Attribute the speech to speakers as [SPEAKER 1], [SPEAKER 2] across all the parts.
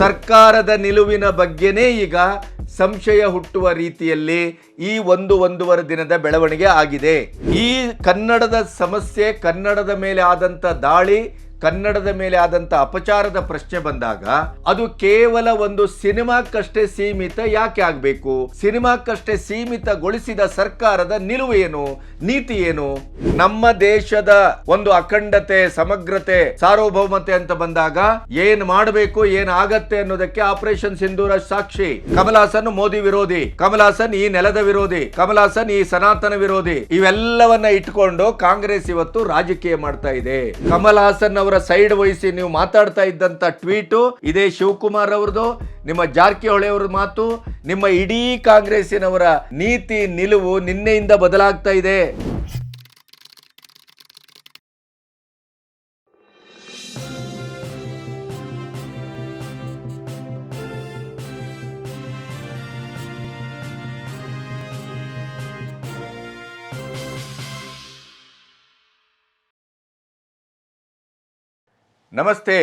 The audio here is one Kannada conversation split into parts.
[SPEAKER 1] ಸರ್ಕಾರದ ನಿಲುವಿನ ಬಗ್ಗೆನೇ ಈಗ ಸಂಶಯ ಹುಟ್ಟುವ ರೀತಿಯಲ್ಲಿ ಈ ಒಂದು ಒಂದೂವರೆ ದಿನದ ಬೆಳವಣಿಗೆ ಆಗಿದೆ. ಈ ಕನ್ನಡದ ಸಮಸ್ಯೆ, ಕನ್ನಡದ ಮೇಲೆ ಆದಂಥ ದಾಳಿ ಕನ್ನಡದ ಮೇಲೆ ಆದಂತ ಅಪಚಾರದ ಪ್ರಶ್ನೆ ಬಂದಾಗ, ಅದು ಕೇವಲ ಒಂದು ಸಿನಿಮಾಕ್ಕಷ್ಟೇ ಸೀಮಿತ ಯಾಕೆ ಆಗಬೇಕು? ಸಿನಿಮಾಕ್ಕಷ್ಟೇ ಸೀಮಿತಗೊಳಿಸಿದ ಸರ್ಕಾರದ ನಿಲುವು ಏನು? ನೀತಿ ಏನು? ನಮ್ಮ ದೇಶದ ಒಂದು ಅಖಂಡತೆ, ಸಮಗ್ರತೆ, ಸಾರ್ವಭೌಮತೆ ಅಂತ ಬಂದಾಗ ಏನ್ ಮಾಡಬೇಕು, ಏನ್ ಆಗತ್ತೆ ಅನ್ನೋದಕ್ಕೆ ಆಪರೇಷನ್ ಸಿಂಧೂರ ಸಾಕ್ಷಿ. ಕಮಲಾಸನ್ ಮೋದಿ ವಿರೋಧಿ. ಕಮಲಾಸನ್ ಈ ನೆಲದ ವಿರೋಧಿ. ಕಮಲಾಸನ್ ಈ ಸನಾತನ ವಿರೋಧಿ. ಇವೆಲ್ಲವನ್ನ ಇಟ್ಕೊಂಡು ಕಾಂಗ್ರೆಸ್ ಇವತ್ತು ರಾಜಕೀಯ ಮಾಡ್ತಾ ಇದೆ. ಕಮಲ್ ಹಾಸನ್ ಸೈಡ್ ವಹಿಸಿ ನೀವು ಮಾತಾಡ್ತಾ ಇದ್ದಂತ ಟ್ವೀಟು, ಇದೇ ಶಿವಕುಮಾರ್ ಅವ್ರದ್ದು, ನಿಮ್ಮ ಜಾರಕಿಹೊಳಿ ಅವರ ಮಾತು, ನಿಮ್ಮ ಇಡೀ ಕಾಂಗ್ರೆಸ್ಸಿನವರ ನೀತಿ ನಿಲುವು ನಿನ್ನೆಯಿಂದ ಬದಲಾಗ್ತಾ ಇದೆ. ನಮಸ್ತೆ,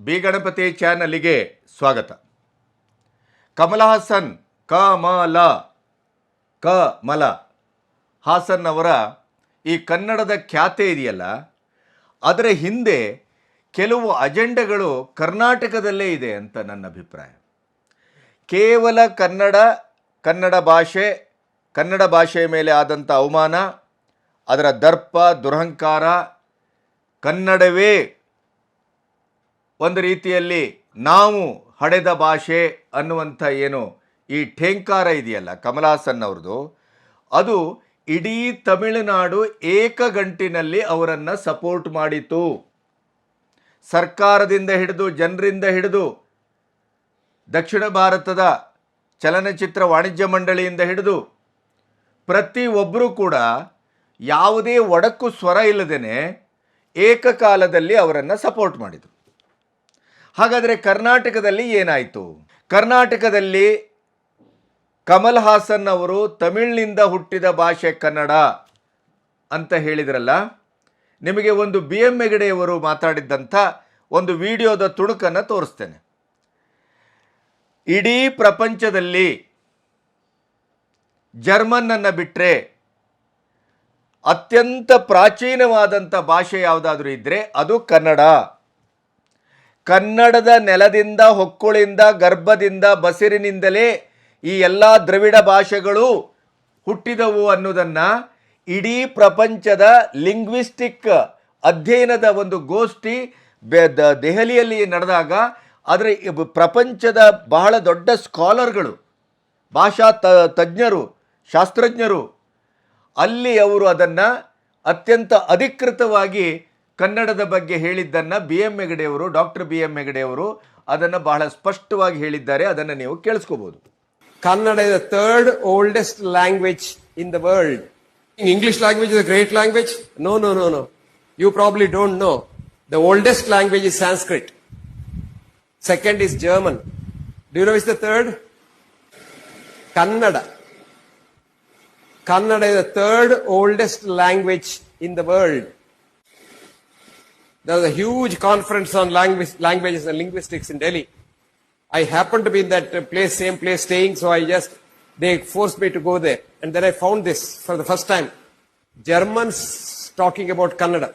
[SPEAKER 1] ಬಿ ಗಣಪತಿ ಚಾನಲಿಗೆ ಸ್ವಾಗತ. ಕಮಲ ಹಾಸನ್ ಕಮ ಲ ಕ ಮಲ ಹಾಸನ್ ಅವರ ಈ ಕನ್ನಡದ ಖ್ಯಾತೆ ಇದೆಯಲ್ಲ, ಅದರ ಹಿಂದೆ ಕೆಲವು ಅಜೆಂಡಗಳು ಕರ್ನಾಟಕದಲ್ಲೇ ಇದೆ ಅಂತ ನನ್ನ ಅಭಿಪ್ರಾಯ. ಕೇವಲ ಕನ್ನಡ ಕನ್ನಡ ಭಾಷೆ, ಕನ್ನಡ ಭಾಷೆಯ ಮೇಲೆ ಆದಂಥ ಅವಮಾನ, ಅದರ ದರ್ಪ, ದುರಹಂಕಾರ, ಕನ್ನಡವೇ ಒಂದು ರೀತಿಯಲ್ಲಿ ನಾವು ಹಡೆದ ಭಾಷೆ ಅನ್ನುವಂಥ ಏನು ಈ ಠೇಂಕಾರ ಇದೆಯಲ್ಲ ಕಮಲಾಸನ್ ಅವ್ರದ್ದು, ಅದು ಇಡೀ ತಮಿಳುನಾಡು ಏಕಗಂಟಿನಲ್ಲಿ ಅವರನ್ನು ಸಪೋರ್ಟ್ ಮಾಡಿತು ಸರ್ಕಾರದಿಂದ ಹಿಡಿದು, ಜನರಿಂದ ಹಿಡಿದು, ದಕ್ಷಿಣ ಭಾರತದ ಚಲನಚಿತ್ರ ವಾಣಿಜ್ಯ ಮಂಡಳಿಯಿಂದ ಹಿಡಿದು ಪ್ರತಿಯೊಬ್ಬರೂ ಕೂಡ ಯಾವುದೇ ಒಡಕು ಸ್ವರ ಇಲ್ಲದೇನೆ ಏಕಕಾಲದಲ್ಲಿ ಅವರನ್ನು ಸಪೋರ್ಟ್ ಮಾಡಿದರು. ಹಾಗಾದರೆ ಕರ್ನಾಟಕದಲ್ಲಿ ಏನಾಯಿತು? ಕರ್ನಾಟಕದಲ್ಲಿ ಕಮಲ್ ಹಾಸನ್ ಅವರು ತಮಿಳಿನಿಂದ ಹುಟ್ಟಿದ ಭಾಷೆ ಕನ್ನಡ ಅಂತ ಹೇಳಿದ್ರಲ್ಲ? ನಿಮಗೆ ಒಂದು ಬಿ ಎಂ ಹೆಗಡೆಯವರು ಮಾತಾಡಿದ್ದಂಥ ಒಂದು ವಿಡಿಯೋದ ತುಣುಕನ್ನು ತೋರಿಸ್ತೇನೆ. ಇಡೀ ಪ್ರಪಂಚದಲ್ಲಿ ಜರ್ಮನ್ನನ್ನು ಬಿಟ್ಟರೆ ಅತ್ಯಂತ ಪ್ರಾಚೀನವಾದಂಥ ಭಾಷೆ ಯಾವುದಾದ್ರೂ ಇದ್ದರೆ ಅದು ಕನ್ನಡ. ಕನ್ನಡದ ನೆಲದಿಂದ, ಹೊಕ್ಕುಳಿಂದ, ಗರ್ಭದಿಂದ, ಬಸಿರಿನಿಂದಲೇ ಈ ಎಲ್ಲ ದ್ರವಿಡ ಭಾಷೆಗಳು ಹುಟ್ಟಿದವು ಅನ್ನೋದನ್ನು ಇಡೀ ಪ್ರಪಂಚದ ಲಿಂಗ್ವಿಸ್ಟಿಕ್ ಅಧ್ಯಯನದ ಒಂದು ಗೋಷ್ಠಿ ದೆಹಲಿಯಲ್ಲಿ ನಡೆದಾಗ ಆದರೆ ಪ್ರಪಂಚದ ಬಹಳ ದೊಡ್ಡ ಸ್ಕಾಲರ್ಗಳು, ಭಾಷಾ ತ ತಜ್ಞರು, ಶಾಸ್ತ್ರಜ್ಞರು, ಅಲ್ಲಿ ಅವರು ಅದನ್ನು ಅತ್ಯಂತ ಅಧಿಕೃತವಾಗಿ ಕನ್ನಡದ ಬಗ್ಗೆ ಹೇಳಿದ್ದನ್ನ ಬಿ ಎಂ ಹೆಗಡೆಯವರು ಡಾಕ್ಟರ್ ಬಿ ಎಂ ಹೆಗಡೆಯವರು ಅದನ್ನು ಬಹಳ ಸ್ಪಷ್ಟವಾಗಿ ಹೇಳಿದ್ದಾರೆ. ಅದನ್ನು ನೀವು
[SPEAKER 2] ಕೇಳಿಸ್ಕೋಬಹುದು Kannada is third oldest language in the world English language is great language no no no no you probably don't know the oldest language is Sanskrit second is German do no is the third Kannada Kannada is the third oldest language in the world There was a huge conference on language, languages and linguistics in Delhi. I happened to be in that place, same place, staying, so I just, they forced me to go there. And then I found this for the first time. Germans talking about Kannada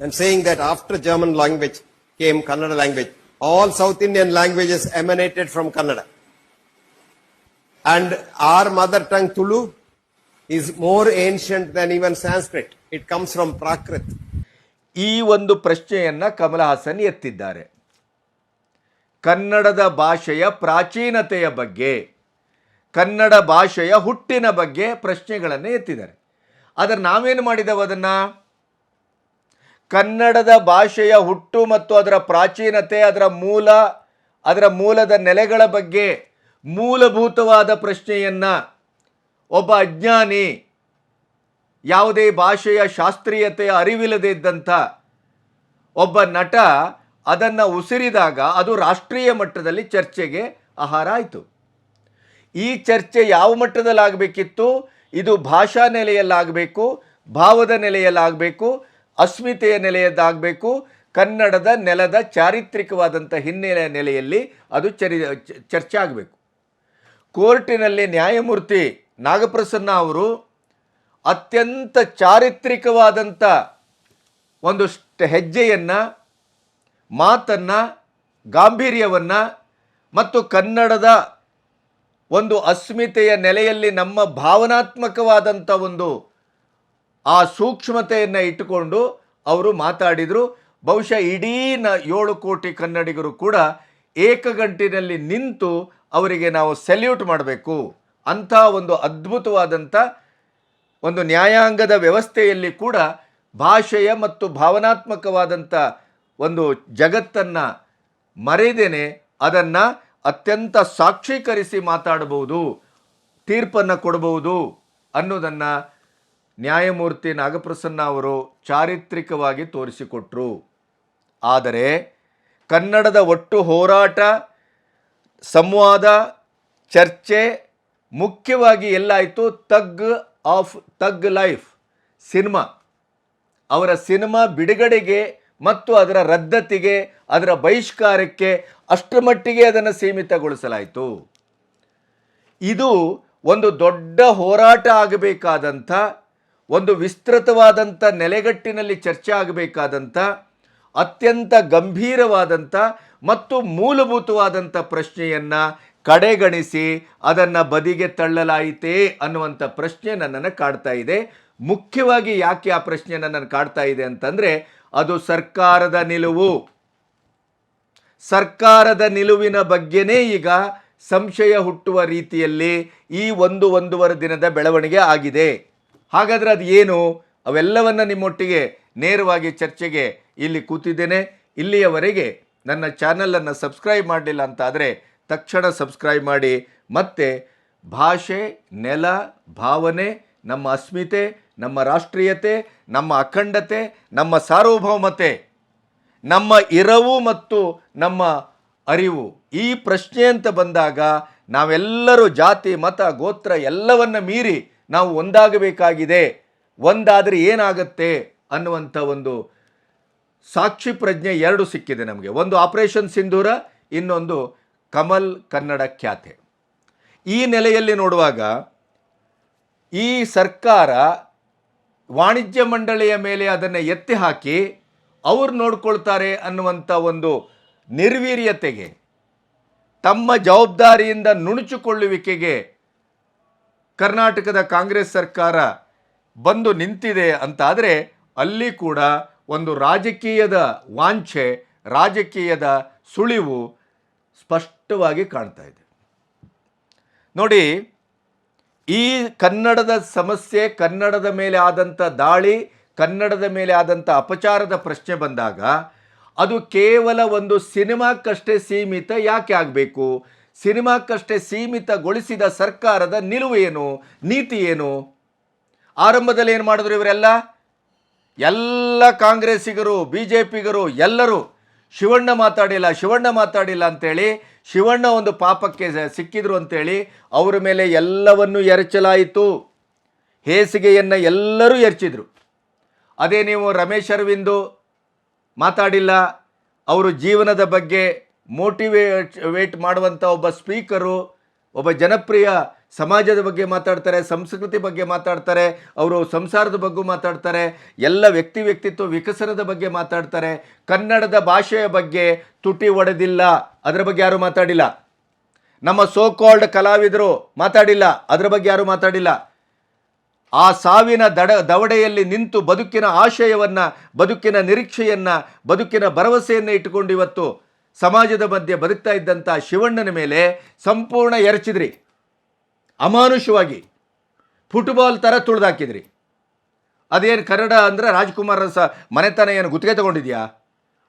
[SPEAKER 2] and saying that after German language came Kannada language. All South Indian languages emanated from Kannada. And our mother tongue Tulu is more ancient than even Sanskrit. It comes from Prakrit.
[SPEAKER 1] ಈ ಒಂದು ಪ್ರಶ್ನೆಯನ್ನು ಕಮಲ ಹಾಸನ್ ಎತ್ತಿದ್ದಾರೆ. ಕನ್ನಡದ ಭಾಷೆಯ ಪ್ರಾಚೀನತೆಯ ಬಗ್ಗೆ, ಕನ್ನಡ ಭಾಷೆಯ ಹುಟ್ಟಿನ ಬಗ್ಗೆ ಪ್ರಶ್ನೆಗಳನ್ನು ಎತ್ತಿದ್ದಾರೆ. ಆದರೆ ನಾವೇನು ಮಾಡಿದೆವು ಅದನ್ನು? ಕನ್ನಡದ ಭಾಷೆಯ ಹುಟ್ಟು ಮತ್ತು ಅದರ ಪ್ರಾಚೀನತೆ, ಅದರ ಮೂಲ, ಅದರ ಮೂಲದ ನೆಲೆಗಳ ಬಗ್ಗೆ ಮೂಲಭೂತವಾದ ಪ್ರಶ್ನೆಯನ್ನು ಒಬ್ಬ ಅಜ್ಞಾನಿ ಯಾವುದೇ ಭಾಷೆಯ ಶಾಸ್ತ್ರೀಯತೆಯ ಅರಿವಿಲ್ಲದೆ ಇದ್ದಂಥ ಒಬ್ಬ ನಟ ಅದನ್ನು ಉಸಿರಿದಾಗ ಅದು ರಾಷ್ಟ್ರೀಯ ಮಟ್ಟದಲ್ಲಿ ಚರ್ಚೆಗೆ ಆಹಾರ ಆಯಿತು. ಈ ಚರ್ಚೆ ಯಾವ ಮಟ್ಟದಲ್ಲಾಗಬೇಕಿತ್ತು? ಇದು ಭಾಷಾ ನೆಲೆಯಲ್ಲಾಗಬೇಕು, ಭಾವದ ನೆಲೆಯಲ್ಲಾಗಬೇಕು, ಅಸ್ಮಿತೆಯ ನೆಲೆಯದ್ದಾಗಬೇಕು, ಕನ್ನಡದ ನೆಲದ ಚಾರಿತ್ರಿಕವಾದಂಥ ಹಿನ್ನೆಲೆಯ ನೆಲೆಯಲ್ಲಿ ಅದು ಚರಿ ಚರ್ಚೆ ಆಗಬೇಕು. ಕೋರ್ಟಿನಲ್ಲಿ ನ್ಯಾಯಮೂರ್ತಿ ನಾಗಪ್ರಸನ್ನ ಅವರು ಅತ್ಯಂತ ಚಾರಿತ್ರಿಕವಾದಂಥ ಒಂದು ಹೆಜ್ಜೆಯನ್ನು, ಮಾತನ್ನು, ಗಾಂಭೀರ್ಯವನ್ನು ಮತ್ತು ಕನ್ನಡದ ಒಂದು ಅಸ್ಮಿತೆಯ ನೆಲೆಯಲ್ಲಿ ನಮ್ಮ ಭಾವನಾತ್ಮಕವಾದಂಥ ಒಂದು ಆ ಸೂಕ್ಷ್ಮತೆಯನ್ನು ಇಟ್ಟುಕೊಂಡು ಅವರು ಮಾತಾಡಿದರು. ಬಹುಶಃ ಇಡೀ ನ ಏಳು ಕೋಟಿ ಕನ್ನಡಿಗರು ಕೂಡ ಏಕಗಂಟಿನಲ್ಲಿ ನಿಂತು ಅವರಿಗೆ ನಾವು ಸೆಲ್ಯೂಟ್ ಮಾಡಬೇಕು. ಅಂಥ ಒಂದು ಅದ್ಭುತವಾದಂಥ ಒಂದು ನ್ಯಾಯಾಂಗದ ವ್ಯವಸ್ಥೆಯಲ್ಲಿ ಕೂಡ ಭಾಷೆಯ ಮತ್ತು ಭಾವನಾತ್ಮಕವಾದಂಥ ಒಂದು ಜಗತ್ತನ್ನು ಮರೆದೇನೆ ಅದನ್ನು ಅತ್ಯಂತ ಸಾಕ್ಷೀಕರಿಸಿ ಮಾತಾಡಬಹುದು, ತೀರ್ಪನ್ನು ಕೊಡಬಹುದು ಅನ್ನೋದನ್ನು ನ್ಯಾಯಮೂರ್ತಿ ನಾಗಪ್ರಸನ್ನ ಅವರು ಚಾರಿತ್ರಿಕವಾಗಿ ತೋರಿಸಿಕೊಟ್ರು. ಆದರೆ ಕನ್ನಡದ ಒಟ್ಟು ಹೋರಾಟ, ಸಂವಾದ, ಚರ್ಚೆ ಮುಖ್ಯವಾಗಿ ಎಲ್ಲಾಯಿತು thug of thug life cinema. ಅವರ ಸಿನಿಮಾ ಬಿಡುಗಡೆಗೆ ಮತ್ತು ಅದರ ರದ್ದತಿಗೆ, ಅದರ ಬಹಿಷ್ಕಾರಕ್ಕೆ ಅಷ್ಟರ ಮಟ್ಟಿಗೆ ಅದನ್ನು ಸೀಮಿತಗೊಳಿಸಲಾಯಿತು. ಇದು ಒಂದು ದೊಡ್ಡ ಹೋರಾಟ ಆಗಬೇಕಾದಂಥ, ಒಂದು ವಿಸ್ತೃತವಾದಂಥ ನೆಲೆಗಟ್ಟಿನಲ್ಲಿ ಚರ್ಚೆ ಆಗಬೇಕಾದಂಥ, ಅತ್ಯಂತ ಗಂಭೀರವಾದಂಥ ಮತ್ತು ಮೂಲಭೂತವಾದಂಥ ಪ್ರಶ್ನೆಯನ್ನು ಕಡೆಗಣಿಸಿ ಅದನ್ನು ಬದಿಗೆ ತಳ್ಳಲಾಯಿತೇ ಅನ್ನುವಂಥ ಪ್ರಶ್ನೆ ನನ್ನನ್ನು ಕಾಡ್ತಾ ಇದೆ. ಮುಖ್ಯವಾಗಿ ಯಾಕೆ ಆ ಪ್ರಶ್ನೆ ನನ್ನನ್ನು ಕಾಡ್ತಾ ಇದೆ ಅಂತಂದರೆ ಅದು ಸರ್ಕಾರದ ನಿಲುವು. ಸರ್ಕಾರದ ನಿಲುವಿನ ಬಗ್ಗೆನೇ ಈಗ ಸಂಶಯ ಹುಟ್ಟುವ ರೀತಿಯಲ್ಲಿ ಈ ಒಂದು ಒಂದೂವರೆ ದಿನದ ಬೆಳವಣಿಗೆ ಆಗಿದೆ. ಹಾಗಾದರೆ ಅದು ಏನು? ಅವೆಲ್ಲವನ್ನು ನಿಮ್ಮೊಟ್ಟಿಗೆ ನೇರವಾಗಿ ಚರ್ಚೆಗೆ ಇಲ್ಲಿ ಕೂತಿದ್ದೇನೆ. ಇಲ್ಲಿಯವರೆಗೆ ನನ್ನ ಚಾನಲನ್ನು ಸಬ್ಸ್ಕ್ರೈಬ್ ಮಾಡಲಿಲ್ಲ ಅಂತಾದರೆ ತಕ್ಷಣ ಸಬ್ಸ್ಕ್ರೈಬ್ ಮಾಡಿ. ಮತ್ತು ಭಾಷೆ, ನೆಲ, ಭಾವನೆ, ನಮ್ಮ ಅಸ್ಮಿತೆ, ನಮ್ಮ ರಾಷ್ಟ್ರೀಯತೆ, ನಮ್ಮ ಅಖಂಡತೆ, ನಮ್ಮ ಸಾರ್ವಭೌಮತೆ, ನಮ್ಮ ಇರವು ಮತ್ತು ನಮ್ಮ ಅರಿವು ಈ ಪ್ರಶ್ನೆ ಅಂತ ಬಂದಾಗ ನಾವೆಲ್ಲರೂ ಜಾತಿ, ಮತ, ಗೋತ್ರ ಎಲ್ಲವನ್ನು ಮೀರಿ ನಾವು ಒಂದಾಗಬೇಕಾಗಿದೆ. ಒಂದಾದರೆ ಏನಾಗುತ್ತೆ ಅನ್ನುವಂಥ ಒಂದು ಸಾಕ್ಷಿ ಪ್ರಜ್ಞೆ ಎರಡು ಸಿಕ್ಕಿದೆ ನಮಗೆ. ಒಂದು ಆಪರೇಷನ್ ಸಿಂಧೂರ, ಇನ್ನೊಂದು ಕಮಲ್ ಕನ್ನಡ ಖ್ಯಾತೆ. ಈ ನೆಲೆಯಲ್ಲಿ ನೋಡುವಾಗ ಈ ಸರ್ಕಾರ ವಾಣಿಜ್ಯ ಮಂಡಳಿಯ ಮೇಲೆ ಅದನ್ನು ಎತ್ತಿ ಹಾಕಿ ಅವರು ನೋಡ್ಕೊಳ್ತಾರೆ ಅನ್ನುವಂಥ ಒಂದು ನಿರ್ವೀರ್ಯತೆಗೆ, ತಮ್ಮ ಜವಾಬ್ದಾರಿಯಿಂದ ನುಣುಚಿಕೊಳ್ಳುವಿಕೆಗೆ ಕರ್ನಾಟಕದ ಕಾಂಗ್ರೆಸ್ ಸರ್ಕಾರ ಬಂದು ನಿಂತಿದೆ ಅಂತಾದರೆ ಅಲ್ಲಿ ಕೂಡ ಒಂದು ರಾಜಕೀಯದ ವಾಂಛೆ, ರಾಜಕೀಯದ ಸುಳಿವು ಸ್ಪಷ್ಟವಾಗಿ ಕಾಣ್ತಾ ಇದೆ. ನೋಡಿ, ಈ ಕನ್ನಡದ ಸಮಸ್ಯೆ, ಕನ್ನಡದ ಮೇಲೆ ಆದಂಥ ದಾಳಿ, ಕನ್ನಡದ ಮೇಲೆ ಆದಂಥ ಅಪಚಾರದ ಪ್ರಶ್ನೆ ಬಂದಾಗ ಅದು ಕೇವಲ ಒಂದು ಸಿನಿಮಾಕ್ಕಷ್ಟೇ ಸೀಮಿತ ಯಾಕೆ ಆಗಬೇಕು? ಸಿನಿಮಾಕ್ಕಷ್ಟೇ ಸೀಮಿತಗೊಳಿಸಿದ ಸರ್ಕಾರದ ನಿಲುವು ಏನು? ನೀತಿ ಏನು? ಆರಂಭದಲ್ಲಿ ಏನು ಮಾಡಿದ್ರು ಇವರೆಲ್ಲ? ಎಲ್ಲ ಕಾಂಗ್ರೆಸ್ಸಿಗರು ಬಿ ಜೆ ಪಿಗರು ಎಲ್ಲರೂ ಶಿವಣ್ಣ ಮಾತಾಡಿಲ್ಲ ಶಿವಣ್ಣ ಮಾತಾಡಿಲ್ಲ ಅಂತೇಳಿ ಶಿವಣ್ಣ ಒಂದು ಪಾಪಕ್ಕೆ ಸಿಕ್ಕಿದ್ರು ಅಂತೇಳಿ ಅವರ ಮೇಲೆ ಎಲ್ಲವನ್ನು ಎರಚಲಾಯಿತು. ಹೇಸಿಗೆಯನ್ನು ಎಲ್ಲರೂ ಎರಚಿದ್ರು. ಅದೇ ನೀವು ರಮೇಶ್ ಅರವಿಂದು ಮಾತಾಡಿಲ್ಲ, ಅವರು ಜೀವನದ ಬಗ್ಗೆ ಮೋಟಿವೇಟ್, ವೇಟ್ ಮಾಡುವಂಥ ಒಬ್ಬ ಸ್ಪೀಕರು, ಒಬ್ಬ ಜನಪ್ರಿಯ ಸಮಾಜದ ಬಗ್ಗೆ ಮಾತಾಡ್ತಾರೆ, ಸಂಸ್ಕೃತಿ ಬಗ್ಗೆ ಮಾತಾಡ್ತಾರೆ, ಅವರು ಸಂಸಾರದ ಬಗ್ಗೆ ಮಾತಾಡ್ತಾರೆ, ಎಲ್ಲ ವ್ಯಕ್ತಿ ವ್ಯಕ್ತಿತ್ವ ವಿಕಸನದ ಬಗ್ಗೆ ಮಾತಾಡ್ತಾರೆ. ಕನ್ನಡದ ಭಾಷೆಯ ಬಗ್ಗೆ ತುಟಿ ಒಡೆದಿಲ್ಲ. ಅದರ ಬಗ್ಗೆ ಯಾರು ಮಾತಾಡಿಲ್ಲ? ನಮ್ಮ ಸೋ ಕಾಲ್ಡ್ ಕಲಾವಿದರು ಮಾತಾಡಿಲ್ಲ. ಅದರ ಬಗ್ಗೆ ಯಾರು ಮಾತಾಡಿಲ್ಲ? ಆ ಸಾವಿನ ದಡ, ದವಡೆಯಲ್ಲಿ ನಿಂತು ಬದುಕಿನ ಆಶಯವನ್ನು, ಬದುಕಿನ ನಿರೀಕ್ಷೆಯನ್ನು, ಬದುಕಿನ ಭರವಸೆಯನ್ನು ಇಟ್ಟುಕೊಂಡು ಇವತ್ತು ಸಮಾಜದ ಮಧ್ಯೆ ಬದುಕ್ತಾ ಇದ್ದಂಥ ಶಿವಣ್ಣನ ಮೇಲೆ ಸಂಪೂರ್ಣ ಎರಚಿದ್ರಿ. ಅಮಾನುಷವಾಗಿ ಫುಟ್ಬಾಲ್ ಥರ ತುಳಿದಾಕಿದ್ರಿ. ಅದೇನು ಕನ್ನಡ ಅಂದರೆ ರಾಜ್ಕುಮಾರ್ ಸಹ ಮನೆತನ ಏನು ಗುತ್ತಿಗೆ ತಗೊಂಡಿದ್ಯಾ?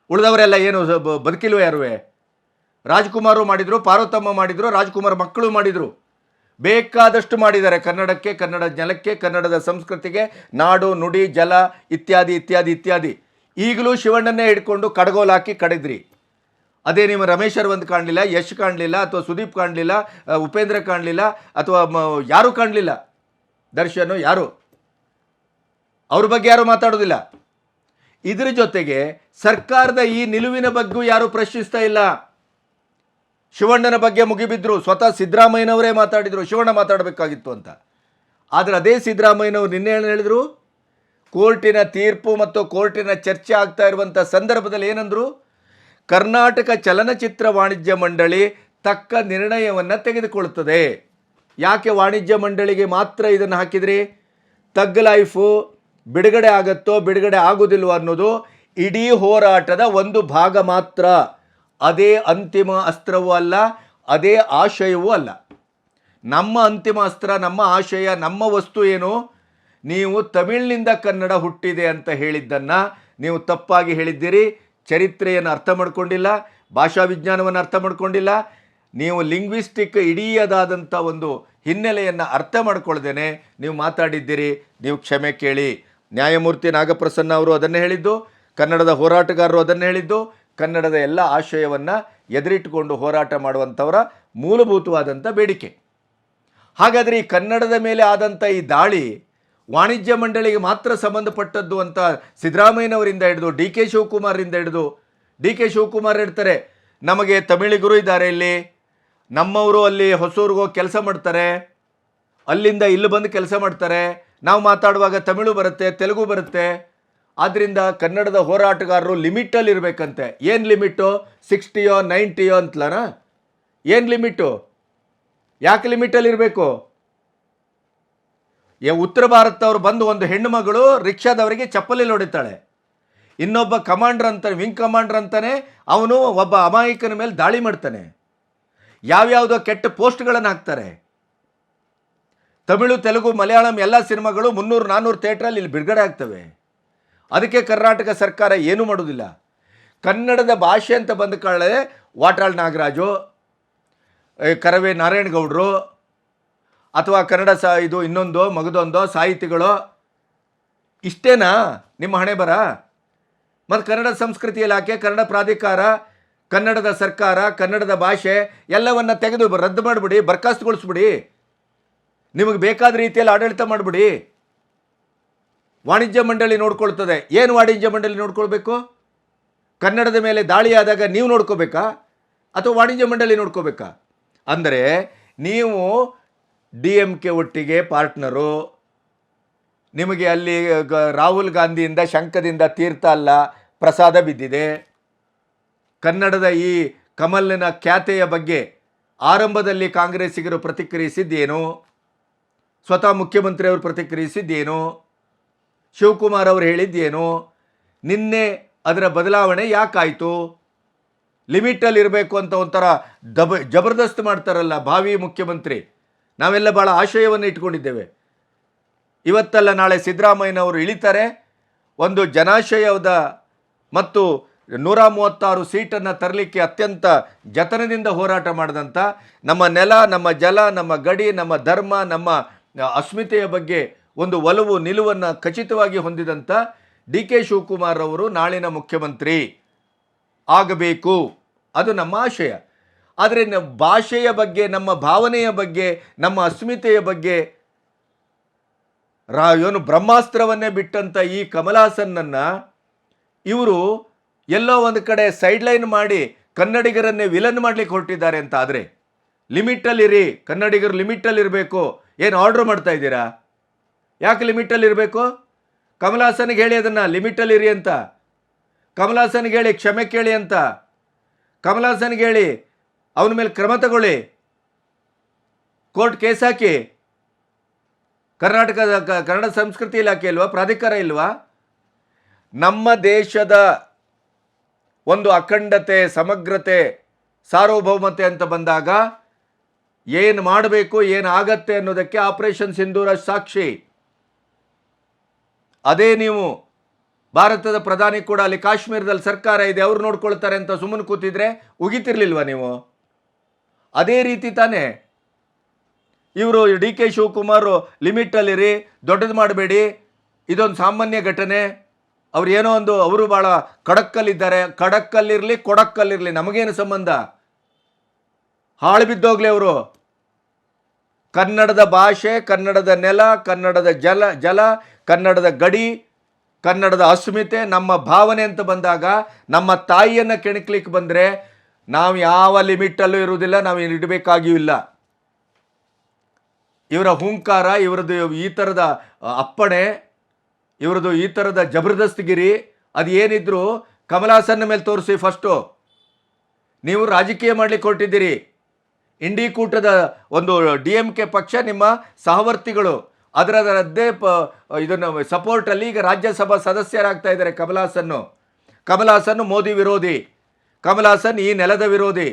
[SPEAKER 1] ಉಳಿದವರೆಲ್ಲ ಏನು ಬದುಕಿಲ್ವ ಯಾರುವೆ? ರಾಜ್ಕುಮಾರು ಮಾಡಿದರು, ಪಾರ್ವತಮ್ಮ ಮಾಡಿದರು, ರಾಜ್ಕುಮಾರ್ ಮಕ್ಕಳು ಮಾಡಿದರು. ಬೇಕಾದಷ್ಟು ಮಾಡಿದ್ದಾರೆ ಕನ್ನಡಕ್ಕೆ, ಕನ್ನಡ ನೆಲಕ್ಕೆ ಕನ್ನಡದ ಸಂಸ್ಕೃತಿಗೆ, ನಾಡು, ನುಡಿ, ಜಲ, ಇತ್ಯಾದಿ ಇತ್ಯಾದಿ ಇತ್ಯಾದಿ. ಈಗಲೂ ಶಿವಣ್ಣನ್ನೇ ಹಿಡ್ಕೊಂಡು ಕಡಗೋಲು ಹಾಕಿ ಕಡಿದ್ರಿ. ಅದೇ ನಿಮ್ಮ ರಮೇಶ್ ಒಂದು ಕಾಣಲಿಲ್ಲ, ಯಶ್ ಕಾಣಲಿಲ್ಲ, ಅಥವಾ ಸುದೀಪ್ ಕಾಣಲಿಲ್ಲ ಉಪೇಂದ್ರ ಕಾಣಲಿಲ್ಲ, ಅಥವಾ ಯಾರೂ ಕಾಣಲಿಲ್ಲ? ದರ್ಶನ್, ಯಾರು? ಅವ್ರ ಬಗ್ಗೆ ಯಾರು ಮಾತಾಡೋದಿಲ್ಲ? ಇದರ ಜೊತೆಗೆ ಸರ್ಕಾರದ ಈ ನಿಲುವಿನ ಬಗ್ಗೂ ಯಾರು ಪ್ರಶ್ನಿಸ್ತಾ ಇಲ್ಲ? ಶಿವಣ್ಣನ ಬಗ್ಗೆ ಮುಗಿಬಿದ್ರು, ಸ್ವತಃ ಸಿದ್ದರಾಮಯ್ಯನವರೇ ಮಾತಾಡಿದರು, ಶಿವಣ್ಣ ಮಾತಾಡಬೇಕಾಗಿತ್ತು ಅಂತ. ಆದರೆ ಅದೇ ಸಿದ್ದರಾಮಯ್ಯನವರು ನಿನ್ನೆ ಏನು ಹೇಳಿದರು? ಕೋರ್ಟಿನ ತೀರ್ಪು ಮತ್ತು ಕೋರ್ಟಿನ ಚರ್ಚೆ ಆಗ್ತಾ ಇರುವಂಥ ಸಂದರ್ಭದಲ್ಲಿ ಏನಂದ್ರು? ಕರ್ನಾಟಕ ಚಲನಚಿತ್ರ ವಾಣಿಜ್ಯ ಮಂಡಳಿ ತಕ್ಕ ನಿರ್ಣಯವನ್ನು ತೆಗೆದುಕೊಳ್ಳುತ್ತದೆ. ಯಾಕೆ ವಾಣಿಜ್ಯ ಮಂಡಳಿಗೆ ಮಾತ್ರ ಇದನ್ನು ಹಾಕಿದ್ರಿ? ತಗ್ ಲೈಫು, ಬಿಡುಗಡೆ ಆಗುತ್ತೋ, ಬಿಡುಗಡೆ ಆಗೋದಿಲ್ವೋ ಅನ್ನೋದು ಇಡೀ ಹೋರಾಟದ ಒಂದು ಭಾಗ ಮಾತ್ರ. ಅದೇ ಅಂತಿಮ ಅಸ್ತ್ರವೂ ಅಲ್ಲ, ಅದೇ ಆಶಯವೂ ಅಲ್ಲ. ನಮ್ಮ ಅಂತಿಮ ಅಸ್ತ್ರ, ನಮ್ಮ ಆಶಯ, ನಮ್ಮ ವಸ್ತು ಏನು? ನೀವು ತಮಿಳಿನಿಂದ ಕನ್ನಡ ಹುಟ್ಟಿದೆ ಅಂತ ಹೇಳಿದ್ದನ್ನು ನೀವು ತಪ್ಪಾಗಿ ಹೇಳಿದ್ದೀರಿ. ಚರಿತ್ರೆಯನ್ನು ಅರ್ಥ ಮಾಡಿಕೊಂಡಿಲ್ಲ, ಭಾಷಾ ವಿಜ್ಞಾನವನ್ನು ಅರ್ಥ ಮಾಡಿಕೊಂಡಿಲ್ಲ. ನೀವು ಲಿಂಗ್ವಿಸ್ಟಿಕ್ ಇಡೀಯದಾದಂಥ ಒಂದು ಹಿನ್ನೆಲೆಯನ್ನು ಅರ್ಥ ಮಾಡ್ಕೊಳ್ದೇನೆ ನೀವು ಮಾತಾಡಿದ್ದೀರಿ. ನೀವು ಕ್ಷಮೆ ಕೇಳಿ. ನ್ಯಾಯಮೂರ್ತಿ ನಾಗಪ್ರಸನ್ನ ಅವರು ಅದನ್ನೇ ಹೇಳಿದ್ದು, ಕನ್ನಡದ ಹೋರಾಟಗಾರರು ಅದನ್ನೇ ಹೇಳಿದ್ದು, ಕನ್ನಡದ ಎಲ್ಲ ಆಶಯವನ್ನು ಎದುರಿಟ್ಟುಕೊಂಡು ಹೋರಾಟ ಮಾಡುವಂಥವರ ಮೂಲಭೂತವಾದಂಥ ಬೇಡಿಕೆ. ಹಾಗಾದರೆ ಈ ಕನ್ನಡದ ಮೇಲೆ ಆದಂಥ ಈ ದಾಳಿ ವಾಣಿಜ್ಯ ಮಂಡಳಿಗೆ ಮಾತ್ರ ಸಂಬಂಧಪಟ್ಟದ್ದು ಅಂತ ಸಿದ್ದರಾಮಯ್ಯನವರಿಂದ ಹಿಡಿದು ಡಿ ಕೆ ಶಿವಕುಮಾರಿಂದ ಹಿಡಿದು ಡಿ ಕೆ ಶಿವಕುಮಾರ್ ಹೇಳ್ತಾರೆ, ನಮಗೆ ತಮಿಳಿಗರು ಇದ್ದಾರೆ ಇಲ್ಲಿ. ನಮ್ಮವರು ಅಲ್ಲಿ ಹೋಗಿ ಕೆಲಸ ಮಾಡ್ತಾರೆ. ಅಲ್ಲಿಂದ ಇಲ್ಲಿ ಬಂದು ಕೆಲಸ ಮಾಡ್ತಾರೆ. ನಾವು ಮಾತಾಡುವಾಗ ತಮಿಳು ಬರುತ್ತೆ, ತೆಲುಗು ಬರುತ್ತೆ. ಆದ್ದರಿಂದ ಕನ್ನಡದ ಹೋರಾಟಗಾರರು ಲಿಮಿಟಲ್ಲಿ ಇರಬೇಕಂತೆ. ಏನು ಲಿಮಿಟು? ಸಿಕ್ಸ್ಟಿಯೋ, ನೈಂಟಿಯೋ ಅಂತಲಾನ? ಏನು ಲಿಮಿಟು? ಯಾಕೆ ಲಿಮಿಟಲ್ಲಿ ಇರಬೇಕು? ಉತ್ತರ ಭಾರತದವ್ರು ಬಂದು ಒಂದು ಹೆಣ್ಣು ಮಗಳು ರಿಕ್ಷಾದವರಿಗೆ ಚಪ್ಪಲಿ ಹೊಡಿತಾಳೆ. ಇನ್ನೊಬ್ಬ ಕಮಾಂಡರ್ ಅಂತಾನೆ ವಿಂಗ್ ಕಮಾಂಡರ್ ಅಂತಾನೆ, ಅವನು ಒಬ್ಬ ಅಮಾಯಕನ ಮೇಲೆ ದಾಳಿ ಮಾಡ್ತಾನೆ. ಯಾವ್ಯಾವುದೋ ಕೆಟ್ಟ ಪೋಸ್ಟ್ಗಳನ್ನು ಹಾಕ್ತಾರೆ. ತಮಿಳು, ತೆಲುಗು, ಮಲಯಾಳಂ ಎಲ್ಲ ಸಿನಿಮಾಗಳು ಮುನ್ನೂರು ನಾನ್ನೂರು ಥಿಯೇಟ್ರಲ್ಲಿ ಇಲ್ಲಿ ಬಿಡುಗಡೆ ಆಗ್ತವೆ. ಅದಕ್ಕೆ ಕರ್ನಾಟಕ ಸರ್ಕಾರ ಏನೂ ಮಾಡೋದಿಲ್ಲ. ಕನ್ನಡದ ಭಾಷೆ ಅಂತ ಬಂದ ಕಾಳೆ ವಾಟಾಳ್ ನಾಗರಾಜು ಕರವೇ ನಾರಾಯಣಗೌಡರು ಅಥವಾ ಕನ್ನಡ ಸಾ ಇದು ಇನ್ನೊಂದು, ಮಗದೊಂದು ಸಾಹಿತಿಗಳು, ಇಷ್ಟೇನಾ? ನಿಮ್ಮ ಹಣೆ ಬರ? ಮತ್ತು ಕನ್ನಡ ಸಂಸ್ಕೃತಿ ಇಲಾಖೆ, ಕನ್ನಡ ಪ್ರಾಧಿಕಾರ, ಕನ್ನಡದ ಸರ್ಕಾರ, ಕನ್ನಡದ ಭಾಷೆ ಎಲ್ಲವನ್ನ ತೆಗೆದು ರದ್ದು ಮಾಡಿಬಿಡಿ ಬರ್ಖಾಸ್ತುಗೊಳಿಸ್ಬಿಡಿ ನಿಮಗೆ ಬೇಕಾದ ರೀತಿಯಲ್ಲಿ ಆಡಳಿತ ಮಾಡಿಬಿಡಿ. ವಾಣಿಜ್ಯ ಮಂಡಳಿ ನೋಡ್ಕೊಳ್ತದೆ. ಏನು ವಾಣಿಜ್ಯ ಮಂಡಳಿ ನೋಡ್ಕೊಳ್ಬೇಕು? ಕನ್ನಡದ ಮೇಲೆ ದಾಳಿಯಾದಾಗ ನೀವು ನೋಡ್ಕೋಬೇಕಾ? ಅಥವಾ ವಾಣಿಜ್ಯ ಮಂಡಳಿ ನೋಡ್ಕೋಬೇಕಾ? ಅಂದರೆ ನೀವು ಡಿ ಎಂ ಕೆ ಒಟ್ಟಿಗೆ ಪಾರ್ಟ್ನರು. ನಿಮಗೆ ಅಲ್ಲಿ ರಾಹುಲ್ ಗಾಂಧಿಯಿಂದ ಶಂಕದಿಂದ ತೀರ್ಥ ಅಲ್ಲ, ಪ್ರಸಾದ ಬಿದ್ದಿದೆ. ಕನ್ನಡದ ಈ ಕಮಲ್ನ ಖ್ಯಾತೆಯ ಬಗ್ಗೆ ಆರಂಭದಲ್ಲಿ ಕಾಂಗ್ರೆಸ್ಸಿಗರು ಪ್ರತಿಕ್ರಿಯಿಸಿದ್ದೇನು? ಸ್ವತಃ ಮುಖ್ಯಮಂತ್ರಿಯವರು ಪ್ರತಿಕ್ರಿಯಿಸಿದ್ದೇನು? ಶಿವಕುಮಾರ್ ಅವರು ಹೇಳಿದ್ದೇನು? ನಿನ್ನೆ ಅದರ ಬದಲಾವಣೆ ಯಾಕಾಯಿತು? ಲಿಮಿಟಲ್ಲಿ ಇರಬೇಕು ಅಂತ ಒಂಥರ ದಬ, ಜಬರ್ದಸ್ತ್ ಮಾಡ್ತಾರಲ್ಲ ಭಾವಿ ಮುಖ್ಯಮಂತ್ರಿ. ನಾವೆಲ್ಲ ಭಾಳ ಆಶಯವನ್ನು ಇಟ್ಕೊಂಡಿದ್ದೇವೆ ಇವತ್ತಲ್ಲ ನಾಳೆ ಸಿದ್ದರಾಮಯ್ಯನವರು ಇಳಿತಾರೆ. ಒಂದು ಜನಾಶಯದ ಮತ್ತು ನೂರ ಮೂವತ್ತಾರು ಸೀಟನ್ನು ತರಲಿಕ್ಕೆ ಅತ್ಯಂತ ಜತನದಿಂದ ಹೋರಾಟ ಮಾಡಿದಂಥ ನಮ್ಮ ನೆಲ, ನಮ್ಮ ಜಲ, ನಮ್ಮ ಗಡಿ, ನಮ್ಮ ಧರ್ಮ, ನಮ್ಮ ಅಸ್ಮಿತೆಯ ಬಗ್ಗೆ ಒಂದು ಒಲವು, ನಿಲುವನ್ನು ಖಚಿತವಾಗಿ ಹೊಂದಿದಂಥ ಡಿ ಕೆ ಶಿವಕುಮಾರ್ ಅವರು ನಾಳಿನ ಮುಖ್ಯಮಂತ್ರಿ ಆಗಬೇಕು. ಅದು ನಮ್ಮ ಆಶಯ. ಆದರೆ ಭಾಷೆಯ ಬಗ್ಗೆ, ನಮ್ಮ ಭಾವನೆಯ ಬಗ್ಗೆ, ನಮ್ಮ ಅಸ್ಮಿತೆಯ ಬಗ್ಗೆ ರಾ ಇವನು ಬ್ರಹ್ಮಾಸ್ತ್ರವನ್ನೇ ಬಿಟ್ಟಂಥ ಈ ಕಮಲಾಸನ್ನನ್ನು ಇವರು ಎಲ್ಲೋ ಒಂದು ಕಡೆ ಸೈಡ್ಲೈನ್ ಮಾಡಿ ಕನ್ನಡಿಗರನ್ನೇ ವಿಲನ್ ಮಾಡ್ಲಿಕ್ಕೆ ಹೊರಟಿದ್ದಾರೆ ಅಂತ. ಆದರೆ ಲಿಮಿಟಲ್ಲಿರಿ, ಕನ್ನಡಿಗರು ಲಿಮಿಟಲ್ಲಿರಬೇಕು, ಏನು ಆರ್ಡ್ರ್ ಮಾಡ್ತಾ ಇದ್ದೀರಾ? ಯಾಕೆ ಲಿಮಿಟಲ್ಲಿರಬೇಕು? ಕಮಲಾಸನಿಗೆ ಹೇಳಿ ಅದನ್ನು ಲಿಮಿಟಲ್ಲಿರಿ ಅಂತ. ಕಮಲಾಸನಿಗೆ ಹೇಳಿ, ಕ್ಷಮೆ ಕೇಳಿ ಅಂತ. ಕಮಲಾಸನಿಗೆ ಹೇಳಿ ಅವನ ಮೇಲೆ ಕ್ರಮ ತಗೊಳ್ಳಿ. ಕೋರ್ಟ್ ಕೇಸ್ ಹಾಕಿ. ಕರ್ನಾಟಕದ ಕನ್ನಡ ಸಂಸ್ಕೃತಿ ಇಲಾಖೆ ಇಲ್ವಾ? ಪ್ರಾಧಿಕಾರ ಇಲ್ವಾ? ನಮ್ಮ ದೇಶದ ಒಂದು ಅಖಂಡತೆ, ಸಮಗ್ರತೆ, ಸಾರ್ವಭೌಮತೆ ಅಂತ ಬಂದಾಗ ಏನು ಮಾಡಬೇಕು, ಏನು ಆಗತ್ತೆ ಅನ್ನೋದಕ್ಕೆ ಆಪರೇಷನ್ ಸಿಂಧೂರ ಸಾಕ್ಷಿ. ಅದೇ ನೀವು ಭಾರತದ ಪ್ರಧಾನಿ ಕೂಡ ಅಲ್ಲಿ ಕಾಶ್ಮೀರದಲ್ಲಿ ಸರ್ಕಾರ ಇದೆ, ಅವ್ರು ನೋಡ್ಕೊಳ್ತಾರೆ ಅಂತ ಸುಮ್ಮನೆ ಕೂತಿದ್ರೆ ಉಗಿತಿರ್ಲಿಲ್ವಾ ನೀವು? ಅದೇ ರೀತಿ ತಾನೇ. ಇವರು ಡಿ ಕೆ ಶಿವಕುಮಾರ್ ಲಿಮಿಟಲ್ಲಿರಿ, ದೊಡ್ಡದು ಮಾಡಬೇಡಿ. ಇದೊಂದು ಸಾಮಾನ್ಯ ಘಟನೆ. ಅವ್ರು ಏನೋ ಒಂದು, ಅವರು ಭಾಳ ಕಡಕ್ಕಲ್ಲಿದ್ದಾರೆ. ಕಡಕ್ಕಲ್ಲಿರಲಿ, ಕೊಡಕ್ಕಲ್ಲಿರಲಿ, ನಮಗೇನು ಸಂಬಂಧ? ಹಾಳು ಬಿದ್ದೋಗ್ಲಿ ಅವರು. ಕನ್ನಡದ ಭಾಷೆ, ಕನ್ನಡದ ನೆಲ, ಕನ್ನಡದ ಜಲ ಜಲ, ಕನ್ನಡದ ಗಡಿ, ಕನ್ನಡದ ಅಸ್ಮಿತೆ, ನಮ್ಮ ಭಾವನೆ ಅಂತ ಬಂದಾಗ, ನಮ್ಮ ತಾಯಿಯನ್ನು ಕೆಣಕ್ಲಿಕ್ಕೆ ಬಂದರೆ ನಾವು ಯಾವ ಲಿಮಿಟಲ್ಲೂ ಇರುವುದಿಲ್ಲ, ನಾವು ಇಡಬೇಕಾಗಿಯೂ ಇಲ್ಲ. ಇವರ ಹುಂಕಾರ, ಇವರದ್ದು ಈ ಥರದ ಅಪ್ಪಣೆ ಇವರದು ಈ ಥರದ ಜಬರ್ದಸ್ತಿಗಿರಿ, ಅದು ಏನಿದ್ರು ಕಮಲಾಸನ್ನ ಮೇಲೆ ತೋರಿಸಿ ಫಸ್ಟು. ನೀವು ರಾಜಕೀಯ ಮಾಡಲಿಕ್ಕೆ ಹೊರಟಿದ್ದೀರಿ. ಇಂಡಿ ಕೂಟದ ಒಂದು ಡಿ ಎಂ ಕೆ ಪಕ್ಷ ನಿಮ್ಮ ಸಹವರ್ತಿಗಳು. ಅದರದ್ದೇ ಪ, ಇದನ್ನು ಸಪೋರ್ಟಲ್ಲಿ ಈಗ ರಾಜ್ಯಸಭಾ ಸದಸ್ಯರಾಗ್ತಾ ಇದ್ದಾರೆ ಕಮಲಾಸನ್ನು. ಕಮಲಾಸನ್ ಮೋದಿ ವಿರೋಧಿ. ಕಮಲಾಸನ್ ಈ ನೆಲದ ವಿರೋಧಿ,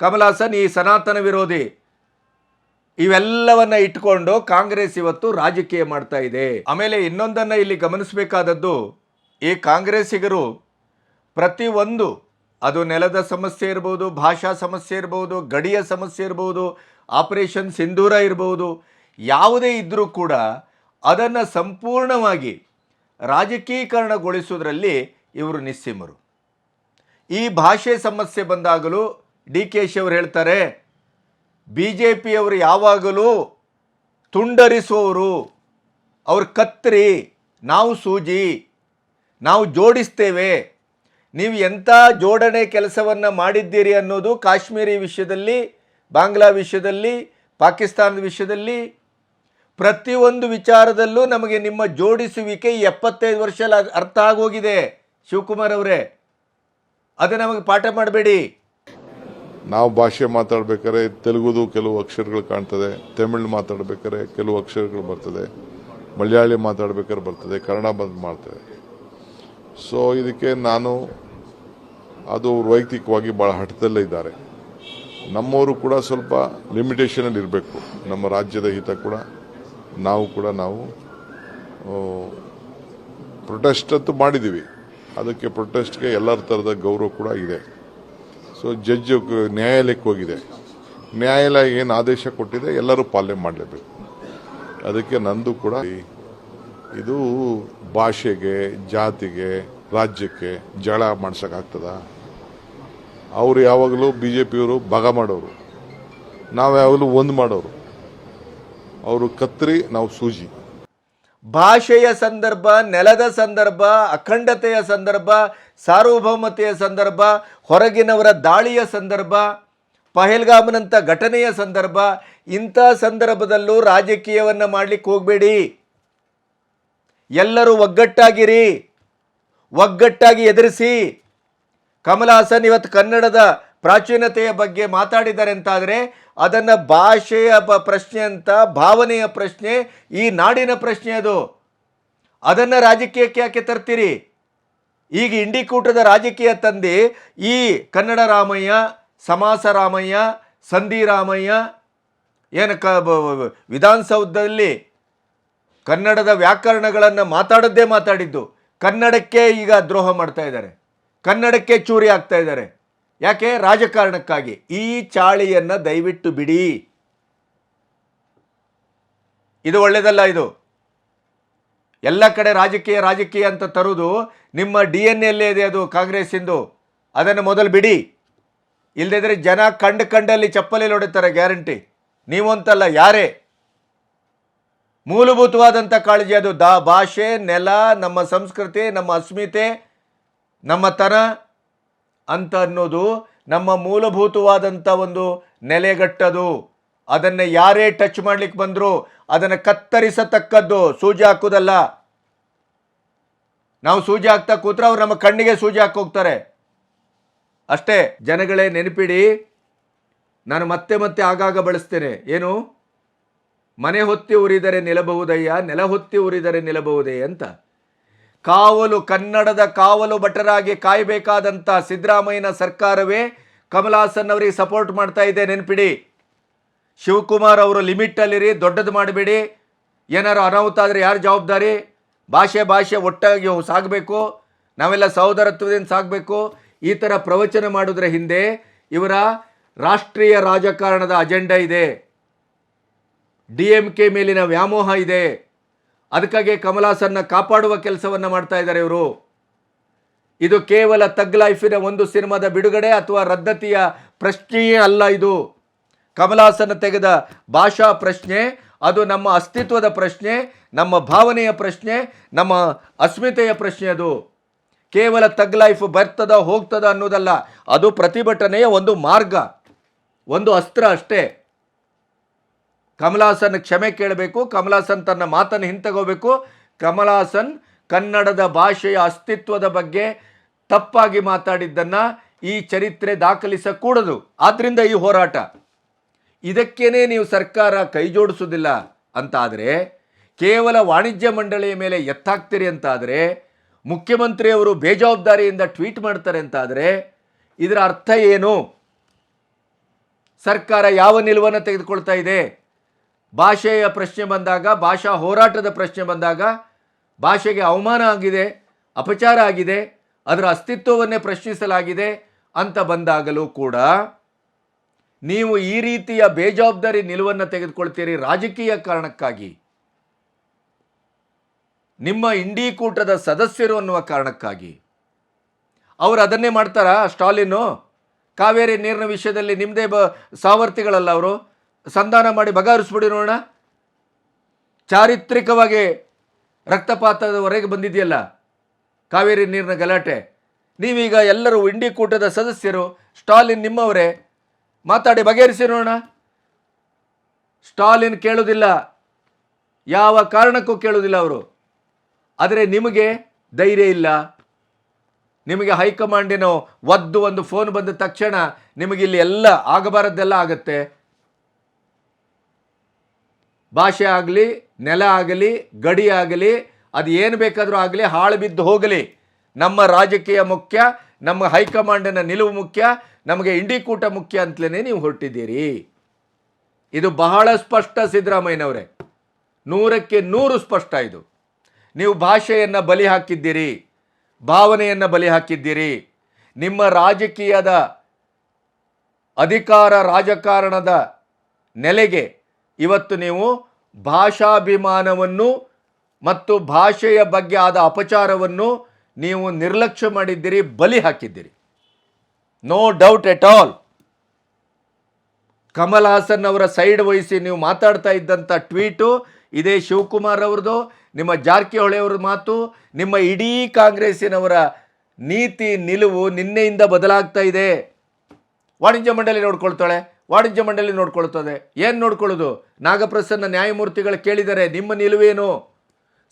[SPEAKER 1] ಕಮಲಾಸನ್ ಈ ಸನಾತನ ವಿರೋಧಿ. ಇವೆಲ್ಲವನ್ನ ಇಟ್ಕೊಂಡು ಕಾಂಗ್ರೆಸ್ ಇವತ್ತು ರಾಜಕೀಯ ಮಾಡ್ತಾ ಇದೆ. ಆಮೇಲೆ ಇನ್ನೊಂದನ್ನು ಇಲ್ಲಿ ಗಮನಿಸಬೇಕಾದದ್ದು, ಈ ಕಾಂಗ್ರೆಸ್ಸಿಗರು ಪ್ರತಿಯೊಂದು ಅದು ನೆಲದ ಸಮಸ್ಯೆ ಇರ್ಬೋದು, ಭಾಷಾ ಸಮಸ್ಯೆ ಇರ್ಬೋದು, ಗಡಿಯ ಸಮಸ್ಯೆ ಇರ್ಬೋದು, ಆಪರೇಷನ್ ಸಿಂಧೂರ ಇರ್ಬೋದು, ಯಾವುದೇ ಇದ್ದರೂ ಕೂಡ ಅದನ್ನು ಸಂಪೂರ್ಣವಾಗಿ ರಾಜಕೀಕರಣಗೊಳಿಸುವುದರಲ್ಲಿ ಇವರು ನಿಸ್ಸೀಮರು. ಈ ಭಾಷೆ ಸಮಸ್ಯೆ ಬಂದಾಗಲೂ ಡಿ ಕೆ ಶಿ ಅವರು ಹೇಳ್ತಾರೆ, ಬಿ ಜೆ ಪಿಯವರು ಯಾವಾಗಲೂ ತುಂಡರಿಸುವವರು. ಅವ್ರ ಕತ್ತರಿ ನಾವು ಸೂಜಿ, ನಾವು ಜೋಡಿಸ್ತೇವೆ. ನೀವು ಎಂಥ ಜೋಡಣೆ ಕೆಲಸವನ್ನು ಮಾಡಿದ್ದೀರಿ ಅನ್ನೋದು ಕಾಶ್ಮೀರಿ ವಿಷಯದಲ್ಲಿ, ಬಾಂಗ್ಲಾ ವಿಷಯದಲ್ಲಿ, ಪಾಕಿಸ್ತಾನದ ವಿಷಯದಲ್ಲಿ ಪ್ರತಿಯೊಂದು ವಿಚಾರದಲ್ಲೂ ನಮಗೆ ನಿಮ್ಮ ಜೋಡಿಸುವಿಕೆ ಎಪ್ಪತ್ತೈದು ವರ್ಷ ಅರ್ಥ ಆಗೋಗಿದೆ ಶಿವಕುಮಾರ್ ಅವರೇ. ಅದು ನಮಗೆ ಪಾಠ ಮಾಡಬೇಡಿ.
[SPEAKER 3] ನಾವು ಭಾಷೆ ಮಾತಾಡ್ಬೇಕಾದ್ರೆ ತೆಲುಗುದು ಕೆಲವು ಅಕ್ಷರಗಳು ಕಾಣ್ತದೆ, ತಮಿಳ್ ಮಾತಾಡ್ಬೇಕಾದ್ರೆ ಕೆಲವು ಅಕ್ಷರಗಳು ಬರ್ತದೆ, ಮಲಯಾಳಿ ಮಾತಾಡ್ಬೇಕಾದ್ರೆ ಬರ್ತದೆ, ಕನ್ನಡ ಬಂದು ಮಾಡ್ತದೆ ಸೊ ಇದಕ್ಕೆ ನಾನು ಅದು ವೈಯಕ್ತಿಕವಾಗಿ ಭಾಳ ಹಠದಲ್ಲೇ ಇದ್ದಾರೆ. ನಮ್ಮವರು ಕೂಡ ಸ್ವಲ್ಪ ಲಿಮಿಟೇಷನಲ್ಲಿ ಇರಬೇಕು. ನಮ್ಮ ರಾಜ್ಯದ ಹಿತ ಕೂಡ ನಾವು ಕೂಡ ನಾವು ಪ್ರೊಟೆಸ್ಟ್ ಅಂತೂ ಮಾಡಿದ್ದೀವಿ. ಅದಕ್ಕೆ ಪ್ರೊಟೆಸ್ಟ್ಗೆ ಎಲ್ಲರ ಥರದ ಗೌರವ ಕೂಡ ಇದೆ. ಸೊ ಜಡ್ಜ್ ನ್ಯಾಯಾಲಯಕ್ಕೆ ಹೋಗಿದೆ. ನ್ಯಾಯಾಲಯ ಏನು ಆದೇಶ ಕೊಟ್ಟಿದೆ, ಎಲ್ಲರೂ ಪಾಲನೆ ಮಾಡಲೇಬೇಕು. ಅದಕ್ಕೆ ನಂದು ಕೂಡ ಇದು ಭಾಷೆಗೆ, ಜಾತಿಗೆ, ರಾಜ್ಯಕ್ಕೆ ಜಳ ಮಾಡ್ಸೋಕ್ಕಾಗ್ತದ ಅವರು ಯಾವಾಗಲೂ ಬಿ ಜೆ ಪಿಯವರು ಭಾಗ ಮಾಡೋರು. ನಾವು ಯಾವಾಗಲೂ ಒಂದು ಮಾಡೋರು. ಅವರು ಕತ್ರಿ, ನಾವು ಸೂಜಿ.
[SPEAKER 1] ಭಾಷೆಯ ಸಂದರ್ಭ, ನೆಲದ ಸಂದರ್ಭ, ಅಖಂಡತೆಯ ಸಂದರ್ಭ, ಸಾರ್ವಭೌಮತೆಯ ಸಂದರ್ಭ, ಹೊರಗಿನವರ ದಾಳಿಯ ಸಂದರ್ಭ, ಪಹಲ್ಗಾಮನಂಥ ಘಟನೆಯ ಸಂದರ್ಭ, ಇಂಥ ಸಂದರ್ಭದಲ್ಲೂ ರಾಜಕೀಯವನ್ನು ಮಾಡಲಿಕ್ಕೆ ಹೋಗಬೇಡಿ. ಎಲ್ಲರೂ ಒಗ್ಗಟ್ಟಾಗಿರಿ. ಒಗ್ಗಟ್ಟಾಗಿ ಎದುರಿಸಿ. ಕಮಲ್ ಹಾಸನ್ ಇವತ್ತು ಕನ್ನಡದ ಪ್ರಾಚೀನತೆಯ ಬಗ್ಗೆ ಮಾತಾಡಿದ್ದಾರೆ ಅಂತಾದರೆ ಅದನ್ನು ಭಾಷೆಯ ಬ ಪ್ರಶ್ನೆ ಅಂತ ಭಾವನೆಯ ಪ್ರಶ್ನೆ ಈ ನಾಡಿನ ಪ್ರಶ್ನೆ ಅದು. ಅದನ್ನು ರಾಜಕೀಯಕ್ಕೆ ಯಾಕೆ ತರ್ತೀರಿ? ಈಗ ಇಂಡಿಕೂಟದ ರಾಜಕೀಯ ತಂದು ಈ ಕನ್ನಡ ರಾಮಯ್ಯ, ಸಮಾಸ ರಾಮಯ್ಯ, ಸಂಧಿ ರಾಮಯ್ಯ ಏನು ಕ ವಿಧಾನಸೌಧದಲ್ಲಿ ಕನ್ನಡದ ವ್ಯಾಕರಣಗಳನ್ನು ಮಾತಾಡೋದೇ ಮಾತಾಡಿದ್ದು. ಕನ್ನಡಕ್ಕೆ ಈಗ ದ್ರೋಹ ಮಾಡ್ತಾ ಇದ್ದಾರೆ. ಕನ್ನಡಕ್ಕೆ ಚೂರಿ ಆಗ್ತಾ ಇದ್ದಾರೆ. ಯಾಕೆ? ರಾಜಕಾರಣಕ್ಕಾಗಿ. ಈ ಚಾಳಿಯನ್ನು ದಯವಿಟ್ಟು ಬಿಡಿ. ಇದು ಒಳ್ಳೆಯದಲ್ಲ ಇದು. ಎಲ್ಲ ಕಡೆ ರಾಜಕೀಯ ರಾಜಕೀಯ ಅಂತ ತರುವುದು ನಿಮ್ಮ ಡಿ ಎನ್ ಎಲ್ಲೇ ಇದೆ ಅದು ಕಾಂಗ್ರೆಸ್ಸಿಂದು. ಅದನ್ನು ಮೊದಲು ಬಿಡಿ. ಇಲ್ಲದಿದ್ದರೆ ಜನ ಕಂಡು ಕಂಡಲ್ಲಿ ಚಪ್ಪಲಿ ಹೊಡಿತಾರೆ, ಗ್ಯಾರಂಟಿ. ನೀವಂತಲ್ಲ, ಯಾರೇ? ಮೂಲಭೂತವಾದಂಥ ಕಾಳಜಿ ಅದು. ದಾ ಭಾಷೆ, ನೆಲ, ನಮ್ಮ ಸಂಸ್ಕೃತಿ, ನಮ್ಮ ಅಸ್ಮಿತೆ, ನಮ್ಮ ತನ. ಅಂತ ಅನ್ನೋದು ನಮ್ಮ ಮೂಲಭೂತವಾದಂಥ ಒಂದು ನೆಲೆಗಟ್ಟದು. ಅದನ್ನು ಯಾರೇ ಟಚ್ ಮಾಡ್ಲಿಕ್ಕೆ ಬಂದರೂ ಅದನ್ನು ಕತ್ತರಿಸತಕ್ಕದ್ದು ಸೂಜಿ ಹಾಕೋದಲ್ಲ. ನಾವು ಸೂಜಿ ಹಾಕ್ತಾ ಕೂತ್ರೆ ಅವ್ರು ನಮ್ಮ ಕಣ್ಣಿಗೆ ಸೂಜಿ ಹಾಕೋಗ್ತಾರೆ ಅಷ್ಟೇ, ಜನಗಳೇ ನೆನಪಿಡಿ, ನಾನು ಮತ್ತೆ ಮತ್ತೆ ಆಗಾಗ ಬಳಸ್ತೇನೆ. ಏನು? ಮನೆ ಹೊತ್ತಿ ಉರಿದರೆ ನಿಲ್ಲಬಹುದಯ್ಯ, ನೆಲ ಹೊತ್ತಿ ಉರಿದರೆ ನಿಲ್ಲಬಹುದೇ ಅಂತ. ಕಾವಲು, ಕನ್ನಡದ ಕಾವಲು ಭಟರಾಗಿ ಕಾಯಬೇಕಾದಂಥ ಸಿದ್ದರಾಮಯ್ಯನ ಸರ್ಕಾರವೇ ಕಮಲಾಸನ್ ಅವರಿಗೆ ಸಪೋರ್ಟ್ ಮಾಡ್ತಾ ಇದೆ, ನೆನಪಿಡಿ. ಶಿವಕುಮಾರ್ ಅವರು ಲಿಮಿಟಲ್ಲಿರಿ ದೊಡ್ಡದು ಮಾಡಬೇಡಿ. ಏನಾರು ಅನಾಹುತ ಆದರೆ ಯಾರು ಜವಾಬ್ದಾರಿ? ಭಾಷೆ ಭಾಷೆ ಒಟ್ಟಾಗಿ ಸಾಗಬೇಕು. ನಾವೆಲ್ಲ ಸಹೋದರತ್ವದಿಂದ ಸಾಗಬೇಕು. ಈ ಥರ ಪ್ರವಚನ ಮಾಡೋದ್ರ ಹಿಂದೆ ಇವರ ರಾಷ್ಟ್ರೀಯ ರಾಜಕಾರಣದ ಅಜೆಂಡಾ ಇದೆ. ಡಿ ಎಂ ಕೆ ಮೇಲಿನ ವ್ಯಾಮೋಹ ಇದೆ. ಅದಕ್ಕಾಗಿ ಕಮಲಾಸನ್ನ ಕಾಪಾಡುವ ಕೆಲಸವನ್ನು ಮಾಡ್ತಾ ಇದ್ದಾರೆ ಇವರು. ಇದು ಕೇವಲ ತಗ್ ಲೈಫಿನ ಒಂದು ಸಿನಿಮಾದ ಬಿಡುಗಡೆ ಅಥವಾ ರದ್ದತಿಯ ಪ್ರಶ್ನೆಯೇ ಅಲ್ಲ ಇದು. ಕಮಲಾಸನ ತೆಗೆದ ಭಾಷಾ ಪ್ರಶ್ನೆ, ಅದು ನಮ್ಮ ಅಸ್ತಿತ್ವದ ಪ್ರಶ್ನೆ, ನಮ್ಮ ಭಾವನೆಯ ಪ್ರಶ್ನೆ, ನಮ್ಮ ಅಸ್ಮಿತೆಯ ಪ್ರಶ್ನೆ ಅದು. ಕೇವಲ ತಗ್ ಲೈಫ್ ಬರ್ತದ ಹೋಗ್ತದ ಅನ್ನೋದಲ್ಲ, ಅದು ಪ್ರತಿಭಟನೆಯ ಒಂದು ಮಾರ್ಗ, ಒಂದು ಅಸ್ತ್ರ ಅಷ್ಟೇ. ಕಮಲಾಸನ್ ಕ್ಷಮೆ ಕೇಳಬೇಕು, ಕಮಲಾಸನ್ ತನ್ನ ಮಾತನ್ನು ಹಿಂತಗೋಬೇಕು. ಕಮಲಾಸನ್ ಕನ್ನಡದ ಭಾಷೆಯ ಅಸ್ತಿತ್ವದ ಬಗ್ಗೆ ತಪ್ಪಾಗಿ ಮಾತಾಡಿದ್ದನ್ನು ಈ ಚರಿತ್ರೆ ದಾಖಲಿಸಕೂಡದು. ಆದ್ದರಿಂದ ಈ ಹೋರಾಟ. ಇದಕ್ಕೇನೆ ನೀವು ಸರ್ಕಾರ ಕೈ ಜೋಡಿಸೋದಿಲ್ಲ ಅಂತಾದರೆ, ಕೇವಲ ವಾಣಿಜ್ಯ ಮಂಡಳಿಯ ಮೇಲೆ ಎತ್ತಾಗ್ತೀರಿ ಅಂತಾದರೆ, ಮುಖ್ಯಮಂತ್ರಿಯವರು ಬೇಜವಾಬ್ದಾರಿಯಿಂದ ಟ್ವೀಟ್ ಮಾಡ್ತಾರೆ ಅಂತಾದರೆ, ಇದರ ಅರ್ಥ ಏನು? ಸರ್ಕಾರ ಯಾವ ನಿಲುವನ್ನು ತೆಗೆದುಕೊಳ್ತಾ ಇದೆ? ಭಾಷೆಯ ಪ್ರಶ್ನೆ ಬಂದಾಗ, ಭಾಷಾ ಹೋರಾಟದ ಪ್ರಶ್ನೆ ಬಂದಾಗ, ಭಾಷೆಗೆ ಅವಮಾನ ಆಗಿದೆ, ಅಪಚಾರ ಆಗಿದೆ, ಅದರ ಅಸ್ತಿತ್ವವನ್ನೇ ಪ್ರಶ್ನಿಸಲಾಗಿದೆ ಅಂತ ಬಂದಾಗಲೂ ಕೂಡ ನೀವು ಈ ರೀತಿಯ ಬೇಜವಾಬ್ದಾರಿ ನಿಲುವನ್ನು ತೆಗೆದುಕೊಳ್ತೀರಿ ರಾಜಕೀಯ ಕಾರಣಕ್ಕಾಗಿ. ನಿಮ್ಮ ಇಂಡಿ ಕೂಟದ ಸದಸ್ಯರು ಅನ್ನುವ ಕಾರಣಕ್ಕಾಗಿ. ಅವರು ಅದನ್ನೇ ಮಾಡ್ತಾರಾ, ಸ್ಟಾಲಿನ್ನು? ಕಾವೇರಿ ನೀರಿನ ವಿಷಯದಲ್ಲಿ ನಿಮ್ಮದೇ ಬ ಸಾವರ್ತಿಗಳಲ್ಲ ಅವರು? ಸಂಧಾನ ಮಾಡಿ ಬಗೆಹರಿಸ್ಬಿಡಿ ನೋಡೋಣ. ಚಾರಿತ್ರಿಕವಾಗಿ ರಕ್ತಪಾತದವರೆಗೆ ಬಂದಿದೆಯಲ್ಲ ಕಾವೇರಿ ನೀರಿನ ಗಲಾಟೆ. ನೀವೀಗ ಎಲ್ಲರೂ ಇಂಡಿ ಕೂಟದ ಸದಸ್ಯರು, ಸ್ಟಾಲಿನ್ ನಿಮ್ಮವರೇ. ಮಾತಾಡಿ ಬಗೆಹರಿಸಿ ನೋಡೋಣ. ಸ್ಟಾಲಿನ್ ಕೇಳುವುದಿಲ್ಲ ಯಾವ ಕಾರಣಕ್ಕೂ ಕೇಳುವುದಿಲ್ಲ ಅವರು. ಆದರೆ ನಿಮಗೆ ಧೈರ್ಯ ಇಲ್ಲ. ನಿಮಗೆ ಹೈಕಮಾಂಡಿನ ಒದ್ದು ಒಂದು ಫೋನ್ ಬಂದ ತಕ್ಷಣ ನಿಮಗೆ ಇಲ್ಲಿ ಎಲ್ಲ ಆಗಬಾರದ್ದೆಲ್ಲ ಆಗತ್ತೆ. ಭಾಷೆ ಆಗಲಿ, ನೆಲ ಆಗಲಿ, ಗಡಿ ಆಗಲಿ, ಅದು ಏನು ಬೇಕಾದರೂ ಆಗಲಿ, ಹಾಳು ಬಿದ್ದು ಹೋಗಲಿ. ನಮ್ಮ ರಾಜಕೀಯ ಮುಖ್ಯ, ನಮ್ಮ ಹೈಕಮಾಂಡಿನ ನಿಲುವು ಮುಖ್ಯ, ನಮಗೆ ಇಂಡಿಕೂಟ ಮುಖ್ಯ ಅಂತಲೇ ನೀವು ಹೊರಟಿದ್ದೀರಿ. ಇದು ಬಹಳ ಸ್ಪಷ್ಟ ಸಿದ್ದರಾಮಯ್ಯನವರೇ. ನೂರಕ್ಕೆ ನೂರು ಸ್ಪಷ್ಟ ಇದು. ನೀವು ಭಾಷೆಯನ್ನು ಬಲಿ ಹಾಕಿದ್ದೀರಿ, ಭಾವನೆಯನ್ನು ಬಲಿ ಹಾಕಿದ್ದೀರಿ. ನಿಮ್ಮ ರಾಜಕೀಯದ ಅಧಿಕಾರ, ರಾಜಕಾರಣದ ನೆಲೆಗೆ ಇವತ್ತು ನೀವು ಭಾಷಾಭಿಮಾನವನ್ನು ಮತ್ತು ಭಾಷೆಯ ಬಗ್ಗೆ ಆದ ಅಪಚಾರವನ್ನು ನೀವು ನಿರ್ಲಕ್ಷ್ಯ ಮಾಡಿದ್ದೀರಿ, ಬಲಿ ಹಾಕಿದ್ದೀರಿ. No doubt at all Kamal Haasan ಅವರ ಸೈಡ್ ವಹಿಸಿ ನೀವು ಮಾತಾಡ್ತಾ ಇದ್ದಂಥ ಟ್ವೀಟು, ಇದೇ ಶಿವಕುಮಾರ್ ಅವ್ರದ್ದು, ನಿಮ್ಮ ಜಾರಕಿಹೊಳಿ ಅವ್ರ ಮಾತು, ನಿಮ್ಮ ಇಡೀ ಕಾಂಗ್ರೆಸ್ಸಿನವರ ನೀತಿ ನಿಲುವು ನಿನ್ನೆಯಿಂದ ಬದಲಾಗ್ತಾ ಇದೆ. ವಾಣಿಜ್ಯ ಮಂಡಳಿ ನೋಡ್ಕೊಳ್ತಾಳೆ. ವಾಣಿಜ್ಯ ಮಂಡಳಿ ನೋಡ್ಕೊಳ್ತದೆ ಏನು ನೋಡ್ಕೊಳ್ಳೋದು? ನಾಗಪ್ರಸನ್ನ ನ್ಯಾಯಮೂರ್ತಿಗಳು ಕೇಳಿದರೆ ನಿಮ್ಮ ನಿಲುವೇನು?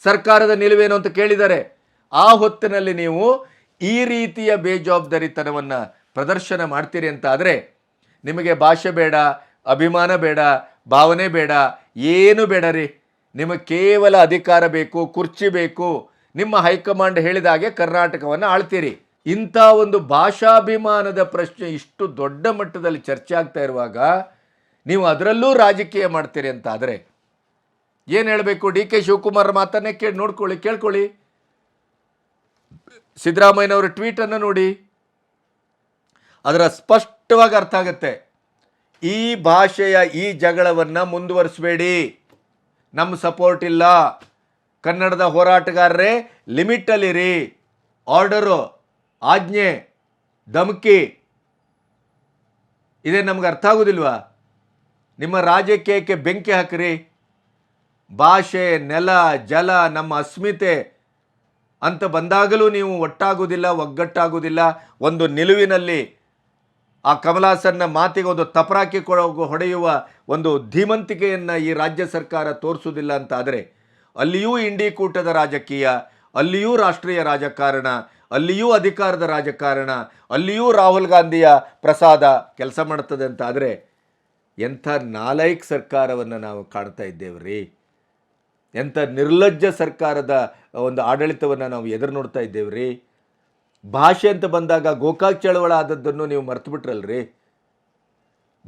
[SPEAKER 1] ಸರ್ಕಾರದ ನಿಲುವೇನು ಅಂತ ಕೇಳಿದರೆ, ಆ ಹೊತ್ತಿನಲ್ಲಿ ನೀವು ಈ ರೀತಿಯ ಬೇಜವಾಬ್ದಾರಿತನವನ್ನು ಪ್ರದರ್ಶನ ಮಾಡ್ತೀರಿ ಅಂತ ಆದರೆ ನಿಮಗೆ ಭಾಷೆ ಬೇಡ, ಅಭಿಮಾನ ಬೇಡ, ಭಾವನೆ ಬೇಡ, ಏನು ಬೇಡ ರೀ? ನಿಮಗೆ ಕೇವಲ ಅಧಿಕಾರ ಬೇಕು, ಕುರ್ಚಿ ಬೇಕು. ನಿಮ್ಮ ಹೈಕಮಾಂಡ್ ಹೇಳಿದ ಹಾಗೆ ಕರ್ನಾಟಕವನ್ನು ಆಳ್ತೀರಿ. ಇಂಥ ಒಂದು ಭಾಷಾಭಿಮಾನದ ಪ್ರಶ್ನೆ ಇಷ್ಟು ದೊಡ್ಡ ಮಟ್ಟದಲ್ಲಿ ಚರ್ಚೆ ಆಗ್ತಾ ಇರುವಾಗ ನೀವು ಅದರಲ್ಲೂ ರಾಜಕೀಯ ಮಾಡ್ತೀರಿ ಅಂತ ಆದರೆ ಏನು ಹೇಳಬೇಕು? ಡಿ ಕೆ ಶಿವಕುಮಾರ್ ಮಾತನ್ನೇ ಕೇಳಿ ನೋಡ್ಕೊಳ್ಳಿ, ಕೇಳ್ಕೊಳ್ಳಿ. ಸಿದ್ದರಾಮಯ್ಯನವರ ಟ್ವೀಟನ್ನು ನೋಡಿ. ಅದರ ಸ್ಪಷ್ಟವಾಗಿ ಅರ್ಥ ಆಗುತ್ತೆ. ಈ ಭಾಷೆಯ ಈ ಜಗಳವನ್ನು ಮುಂದುವರಿಸಬೇಡಿ. ನಮ್ಮ ಸಪೋರ್ಟ್ ಇಲ್ಲ. ಕನ್ನಡದ ಹೋರಾಟಗಾರರೇ ಲಿಮಿಟಲ್ಲಿರಿ ಆರ್ಡರು ಆಜ್ಞೆ, ಧಮಕಿ. ಇದೇ ನಮ್ಗೆ ಅರ್ಥ ಆಗೋದಿಲ್ವಾ? ನಿಮ್ಮ ರಾಜಕೀಯಕ್ಕೆ ಬೆಂಕಿ ಹಾಕಿರಿ. ಭಾಷೆ, ನೆಲ, ಜಲ, ನಮ್ಮ ಅಸ್ಮಿತೆ ಅಂತ ಬಂದಾಗಲೂ ನೀವು ಒಟ್ಟಾಗೋದಿಲ್ಲ ಒಗ್ಗಟ್ಟಾಗುವುದಿಲ್ಲ ಒಂದು ನಿಲುವಿನಲ್ಲಿ ಆ ಕಮಲಾಸನ್ನ ಮಾತಿಗೆ ಒಂದು ತಪರಾಕಿ ಹೊಡೆಯುವ ಒಂದು ಧೀಮಂತಿಕೆಯನ್ನು ಈ ರಾಜ್ಯ ಸರ್ಕಾರ ತೋರಿಸೋದಿಲ್ಲ ಅಂತಾದರೆ ಅಲ್ಲಿಯೂ ಇಂಡಿ ಕೂಟದ ರಾಜಕೀಯ, ಅಲ್ಲಿಯೂ ರಾಷ್ಟ್ರೀಯ ರಾಜಕಾರಣ ಅಲ್ಲಿಯೂ ಅಧಿಕಾರದ ರಾಜಕಾರಣ, ಅಲ್ಲಿಯೂ ರಾಹುಲ್ ಗಾಂಧಿಯ ಪ್ರಸಾದ ಕೆಲಸ ಮಾಡ್ತದೆ ಅಂತ ಆದರೆ ಎಂಥ ನಾಲೈಕ್ ಸರ್ಕಾರವನ್ನು ನಾವು ಕಾಣ್ತಾ ರೀ ಎಂಥ ನಿರ್ಲಜ್ಜ ಸರ್ಕಾರದ ಒಂದು ಆಡಳಿತವನ್ನು ನಾವು ಎದುರು ನೋಡ್ತಾ ರೀ ಭಾಷೆ ಅಂತ ಬಂದಾಗ ಗೋಕಾಕ್ ಚಳವಳ ಆದದ್ದನ್ನು ನೀವು ಮರ್ತು ಬಿಟ್ರಲ್ರಿ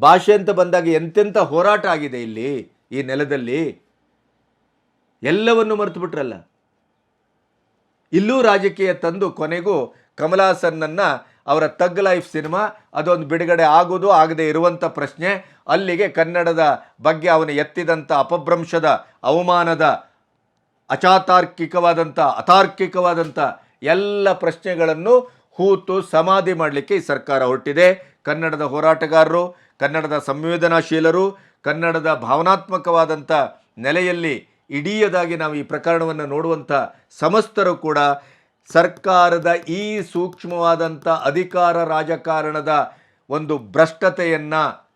[SPEAKER 1] ಭಾಷೆ ಅಂತ ಬಂದಾಗ ಎಂತೆಂಥ ಹೋರಾಟ ಆಗಿದೆ ಇಲ್ಲಿ ಈ ನೆಲದಲ್ಲಿ? ಎಲ್ಲವನ್ನು ಮರೆತು ಬಿಟ್ರಲ್ಲ ಇಲ್ಲೂ ರಾಜಕೀಯ ತಂದು ಕೊನೆಗೂ ಕಮಲಾಸನ್ನನ್ನು ಅವರ ತಗ್ ಲೈಫ್ ಸಿನಿಮಾ, ಅದೊಂದು ಬಿಡುಗಡೆ ಆಗೋದು ಆಗದೆ ಇರುವಂಥ ಪ್ರಶ್ನೆ. ಅಲ್ಲಿಗೆ ಕನ್ನಡದ ಬಗ್ಗೆ ಅವನು ಎತ್ತಿದಂಥ ಅಪಭ್ರಂಶದ, ಅವಮಾನದ ಅಚಾತಾರ್ಕಿಕವಾದಂಥ ಅತಾರ್ಕಿಕವಾದಂಥ ಎಲ್ಲ ಪ್ರಶ್ನೆಗಳನ್ನು ಹೂತು ಸಮಾಧಿ ಮಾಡಲಿಕ್ಕೆ ಈ ಸರ್ಕಾರ ಹೊರಟಿದೆ. ಕನ್ನಡದ ಹೋರಾಟಗಾರರು, ಕನ್ನಡದ ಸಂವೇದನಾಶೀಲರು, ಕನ್ನಡದ ಭಾವನಾತ್ಮಕವಾದಂಥ ನೆಲೆಯಲ್ಲಿ ಇಡೀಯದಾಗಿ ನಾವು ಈ ಪ್ರಕರಣವನ್ನು ನೋಡುವಂಥ ಸಮಸ್ತರು ಕೂಡ ಸರ್ಕಾರದ ಈ ಸೂಕ್ಷ್ಮವಾದಂಥ ಅಧಿಕಾರ ರಾಜಕಾರಣದ ಒಂದು ಭ್ರಷ್ಟತೆಯನ್ನು,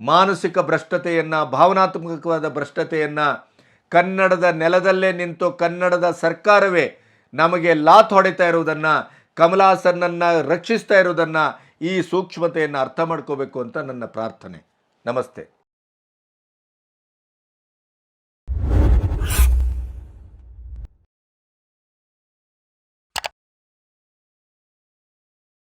[SPEAKER 1] ಮಾನಸಿಕ ಭ್ರಷ್ಟತೆಯನ್ನು, ಭಾವನಾತ್ಮಕವಾದ ಭ್ರಷ್ಟತೆಯನ್ನು ಕನ್ನಡದ ನೆಲದಲ್ಲೇ ನಿಂತು ಕನ್ನಡದ ಸರ್ಕಾರವೇ ನಮಗೆ ಲಾತ್ ಹೊಡಿತಾ ಇರುವುದನ್ನು ಕಮಲಾಸನನ್ನು ರಕ್ಷಿಸ್ತಾ ಇರುವುದನ್ನು ಈ ಸೂಕ್ಷ್ಮತೆಯನ್ನು ಅರ್ಥ ಮಾಡ್ಕೋಬೇಕು ಅಂತ ನನ್ನ ಪ್ರಾರ್ಥನೆ. ನಮಸ್ತೆ.